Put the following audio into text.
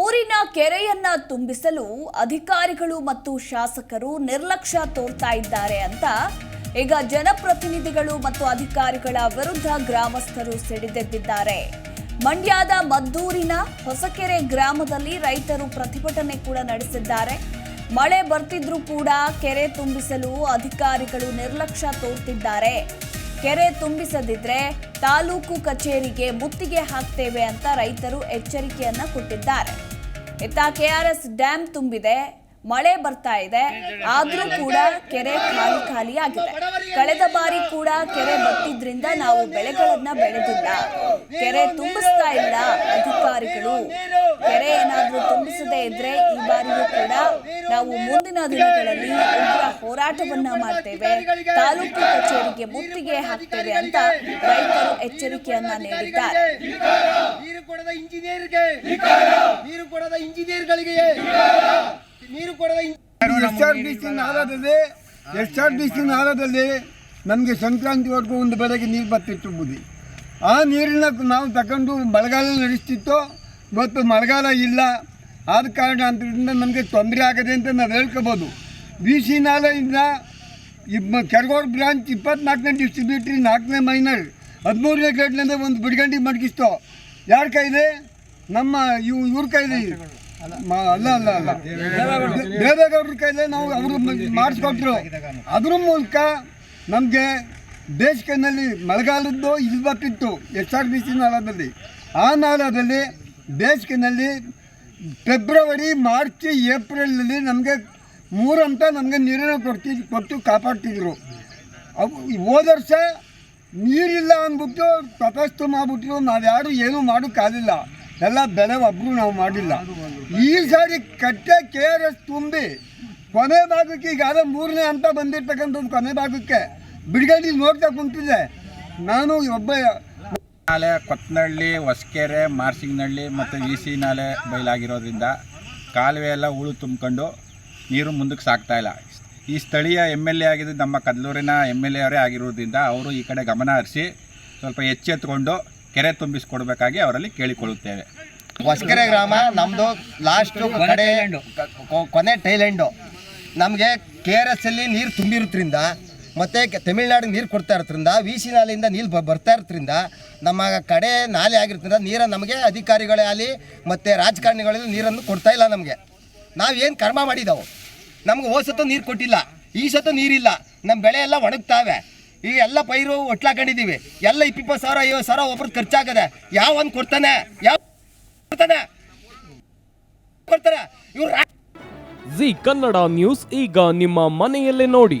ಊರಿನ ಕೆರೆಯನ್ನ ತುಂಬಿಸಲು ಅಧಿಕಾರಿಗಳು ಮತ್ತು ಶಾಸಕರು ನಿರ್ಲಕ್ಷ್ಯ ತೋರ್ತಾ ಇದ್ದಾರೆ ಅಂತ ಈಗ ಜನಪ್ರತಿನಿಧಿಗಳು ಮತ್ತು ಅಧಿಕಾರಿಗಳ ವಿರುದ್ಧ ಗ್ರಾಮಸ್ಥರು ಸಿಡಿದೆದ್ದಿದ್ದಾರೆ. ಮಂಡ್ಯದ ಮದ್ದೂರಿನ ಹೊಸಕೆರೆ ಗ್ರಾಮದಲ್ಲಿ ರೈತರು ಪ್ರತಿಭಟನೆ ಕೂಡ ನಡೆಸಿದ್ದಾರೆ. ಮಳೆ ಬರ್ತಿದ್ರೂ ಕೂಡ ಕೆರೆ ತುಂಬಿಸಲು ಅಧಿಕಾರಿಗಳು ನಿರ್ಲಕ್ಷ್ಯ ತೋರ್ತಿದ್ದಾರೆ. ಕೆರೆ ತುಂಬಿಸದಿದ್ರೆ ತಾಲೂಕು ಕಚೇರಿಗೆ ಮುತ್ತಿಗೆ ಹಾಕ್ತೇವೆ ಅಂತ ರೈತರು ಎಚ್ಚರಿಕೆಯನ್ನ ಕೊಟ್ಟಿದ್ದಾರೆ. ಇತ್ತ ಕೆಆರ್ಎಸ್ ಡ್ಯಾಂ ತುಂಬಿದೆ, ಮಳೆ ಬರ್ತಾ ಇದೆ, ಆದ್ರೂ ಕೂಡ ಕೆರೆ ಖಾಲಿ ಖಾಲಿ ಆಗಿದೆ. ಕಳೆದ ಬಾರಿ ಕೂಡ ಕೆರೆ ಬತ್ತಿದ್ರಿಂದ ನಾವು ಬೆಳೆಗಳನ್ನ ಬೆಳೆದಿಲ್ಲ. ಕೆರೆ ತುಂಬಿಸ್ತಾ ಇಲ್ಲ. ಅಧಿಕಾರಿಗಳು ಕೆರೆ ಏನಾದರೂ ತುಂಬಿಸದೇ ಇದ್ರೆ ಈ ಬಾರಿಯೂ ಕೂಡ ನಾವು ಮುಂದಿನ ದಿನಗಳಲ್ಲಿ ಉಗ್ರ ಹೋರಾಟವನ್ನ ಮಾಡ್ತೇವೆ. ತಾಲೂಕು ಕಚೇರಿಗೆ ಮುತ್ತಿಗೆ ಹಾಕ್ತೇವೆ ಅಂತ ರೈತರು ಎಚ್ಚರಿಕೆಯನ್ನ ನೀಡಿದ್ದಾರೆ. ಎಸ್ ಆರ್ ಬಿ ಸಿ ನಾಲದಲ್ಲಿ ಆರ್ ಸಿ ನಮಗೆ ಸಂಕ್ರಾಂತಿವರೆಗೂ ಒಂದು ಬೆಳಗ್ಗೆ ನೀರು ಬರ್ತಿತ್ತು ಬುದ್ಧಿ. ಆ ನೀರನ್ನ ನಾವು ತಗೊಂಡು ಮಳೆಗಾಲ ನಡೆಸ್ತಿತ್ತು, ಇವತ್ತು ಮಳೆಗಾಲ ಇಲ್ಲ. ಆದ ಕಾರಣ ಅಂತರಿಂದ ನಮಗೆ ತೊಂದರೆ ಆಗದೆ ಅಂತ ನಾವು ಹೇಳ್ಕೊಬೋದು. ಬಿ ಸಿ ನಾಲೆಯಿಂದ ಕೆರಗೋಡು ಬ್ರಾಂಚ್ ಇಪ್ಪತ್ನಾಲ್ಕನೇ ಡಿಸ್ಟ್ರಿಬ್ಯೂಟ್ರಿ ನಾಲ್ಕನೇ ಮೈನರ್ ಹದಿಮೂರನೇ ಗ್ರೇಡ್ನಿಂದ ಒಂದು ಬಿಡ್ಗಂಡಿ ಮಡಗಿಸ್ತು. ಯಾರ ಕೈದೆ ನಮ್ಮ ಇವ್ ಇವ್ರ ಕೈದೆ ಅಲ್ಲ ಅಲ್ಲ ಅಲ್ಲ. ದೇವೇಗೌಡ್ರ ಕೈಲೇ ನಾವು ಅವರು ಮಾಡಿಸ್ಕೊಟ್ರು. ಅದ್ರ ಮೂಲಕ ನಮಗೆ ಬೇಸಿಗೆನಲ್ಲಿ ಮಳೆಗಾಲದ್ದು ಇದು ಬರ್ತಿತ್ತು ಎಸ್ ಆರ್ ಬಿ ಸಿ ನಾಳದಲ್ಲಿ. ಆ ನಾಳದಲ್ಲಿ ಬೇಸಿಗೆನಲ್ಲಿ ಫೆಬ್ರವರಿ, ಮಾರ್ಚ್, ಏಪ್ರಿಲಲ್ಲಿ ನಮಗೆ ಮೂರು ಅಂತ ನಮಗೆ ನೀರನ್ನು ಕೊಡ್ತಿ ಕೊಟ್ಟು ಕಾಪಾಡ್ತಿದ್ರು. ಅವು ಹೋದ ವರ್ಷ ನೀರಿಲ್ಲ ಅಂದ್ಬಿಟ್ಟು ತಪಸ್ತು ಮಾಡ್ಬಿಟ್ರು ನಾವು ಯಾರು ಏನೂ ಮಾಡೋಕ್ಕಾಗಲಿಲ್ಲ ಎಲ್ಲ ಬೆಳೆ ಒಬ್ಬರು ನಾವು ಮಾಡಿಲ್ಲ. ಈ ಸಾರಿ ಕಟ್ಟೆ ಕೆ ಆರ್ ಎಸ್ ತುಂಬಿ ಕೊನೆ ಭಾಗಕ್ಕೆ ಈಗಾಗಲೇ ಮೂರನೇ ಹಂತ ಬಂದಿರ್ತಕ್ಕಂಥದ್ದು ಕೊನೆ ಭಾಗಕ್ಕೆ. ಬಿಡ್ಗಡಿ ನೋಡ್ತಾ ಕುಂತಿದ್ದೆ. ನಾನು ಒಬ್ಬ ನಾಲೆ ಕೊತ್ತನಹಳ್ಳಿ ಹೊಸಕೆರೆ ಮಾರ್ಸಿಂಗ್ನಹಳ್ಳಿ ಮತ್ತು ಇ ಸಿ ನಾಲೆ ಬಯಲಾಗಿರೋದ್ರಿಂದ ಕಾಲುವೆ ಎಲ್ಲ ಹೂಳು ತುಂಬಿಕೊಂಡು ನೀರು ಮುಂದಕ್ಕೆ ಸಾಗ್ತಾ ಇಲ್ಲ. ಈ ಸ್ಥಳೀಯ ಎಂ ಎಲ್ ಎ ಆಗಿದ್ದು ನಮ್ಮ ಕದ್ಲೂರಿನ ಎಂ ಎಲ್ ಎ ಅವರೇ ಆಗಿರೋದ್ರಿಂದ ಅವರು ಈ ಕಡೆ ಗಮನ ಹರಿಸಿ ಸ್ವಲ್ಪ ಎಚ್ಚೆತ್ತುಕೊಂಡು ಕೆರೆ ತುಂಬಿಸಿಕೊಡ್ಬೇಕಾಗಿ ಅವರಲ್ಲಿ ಕೇಳಿಕೊಳ್ಳುತ್ತೇವೆ. ಹೊಸಕೆರೆ ಗ್ರಾಮ ನಮ್ಮದು ಲಾಸ್ಟು ಕಡೆ ಕೊನೆ ಟೈಲೆಂಡು ನಮಗೆ ಕೆ ಆರ್ ಎಸ್ ಅಲ್ಲಿ ನೀರು ತುಂಬಿರೋದ್ರಿಂದ ಮತ್ತು ತಮಿಳ್ನಾಡಿಗೆ ನೀರು ಕೊಡ್ತಾ ಇರೋದ್ರಿಂದ ವಿ ಸಿ ನಾಲೆಯಿಂದ ನೀರು ಬರ್ತಾ ಇರೋದ್ರಿಂದ ನಮ್ಮ ಕಡೆ ನಾಲೆ ಆಗಿರೋದ್ರಿಂದ ನೀರನ್ನು ನಮಗೆ ಅಧಿಕಾರಿಗಳೇ ಆಗಲಿ ಮತ್ತು ರಾಜಕಾರಣಿಗಳಲ್ಲಿ ನೀರನ್ನು ಕೊಡ್ತಾ ಇಲ್ಲ ನಮಗೆ. ನಾವೇನು ಕರ್ಮ ಮಾಡಿದ್ದಾವೆ ನಮ್ಗೆ ಹೋದ ನೀರು ಕೊಟ್ಟಿಲ್ಲ. ಈ ಸತ್ತು ನೀರಿಲ್ಲ. ನಮ್ಮ ಬೆಳೆ ಎಲ್ಲ ಒಣಗ್ತಾವೆ. ಈಗ ಎಲ್ಲ ಪೈರು ಒಟ್ಲಾಕೊಂಡಿದ್ದೀವಿ ಎಲ್ಲ ಇಪ್ಪಿಪ್ಪತ್ತು ಸಾವಿರ, ಐವತ್ತು ಸಾವಿರ ಒಬ್ರದ್ದು ಖರ್ಚಾಗದೆ ಯಾವ ಒಂದು ಕೊಡ್ತಾನೆ? ಯಾವ ಕೊಡ್ತಾನೆ? ಕೊಡ್ತಾರೆ ಇವ್ರು ಜಿ ಕನ್ನಡ ನ್ಯೂಸ್ ಈಗ ನಿಮ್ಮ ಮನೆಯಲ್ಲೇ ನೋಡಿ.